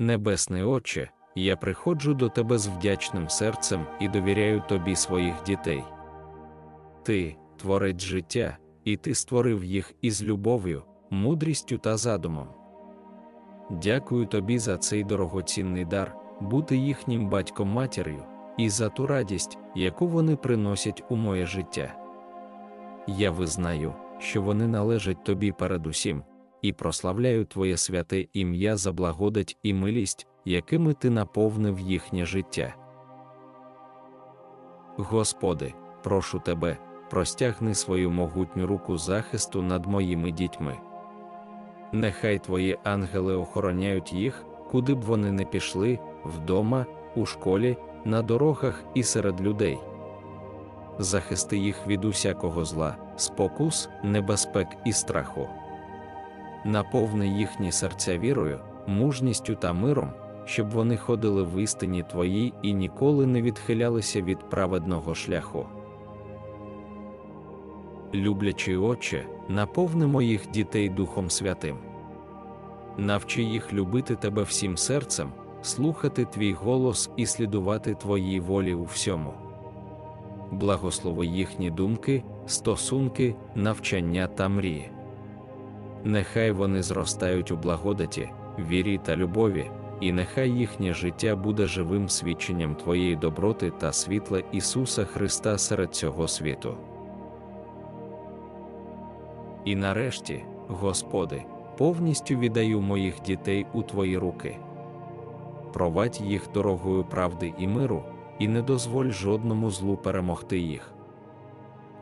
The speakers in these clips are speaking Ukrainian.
Небесний Отче, я приходжу до Тебе з вдячним серцем і довіряю Тобі своїх дітей. Ти творець життя, і ти створив їх із любов'ю, мудрістю та задумом. Дякую тобі за цей дорогоцінний дар, бути їхнім батьком матір'ю, і за ту радість, яку вони приносять у моє життя. Я визнаю, що вони належать тобі передусім, і прославляю Твоє святе ім'я за благодать і милість, якими ти наповнив їхнє життя. Господи, прошу тебе, простягни свою могутню руку захисту над моїми дітьми. Нехай твої ангели охороняють їх, куди б вони не пішли, вдома, у школі, на дорогах і серед людей. Захисти їх від усякого зла, спокус, небезпек і страху. Наповни їхні серця вірою, мужністю та миром, щоб вони ходили в істині Твоїй і ніколи не відхилялися від праведного шляху. Люблячий Отче, наповни моїх дітей Духом Святим. Навчи їх любити Тебе всім серцем, слухати Твій голос і слідувати Твоїй волі у всьому. Благослови їхні думки, стосунки, навчання та мрії. Нехай вони зростають у благодаті, вірі та любові, і нехай їхнє життя буде живим свідченням Твоєї доброти та світла Ісуса Христа серед цього світу. І нарешті, Господи, повністю віддаю моїх дітей у Твої руки. Провадь їх дорогою правди і миру, і не дозволь жодному злу перемогти їх.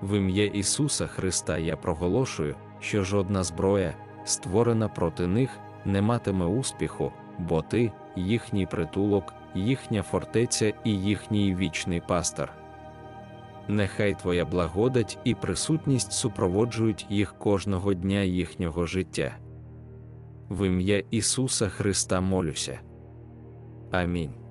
В ім'я Ісуса Христа я проголошую, що жодна зброя, створена проти них, не матиме успіху, бо Ти, їхній притулок, їхня фортеця і їхній вічний пастор. Нехай Твоя благодать і присутність супроводжують їх кожного дня їхнього життя. В ім'я Ісуса Христа молюся. Амінь.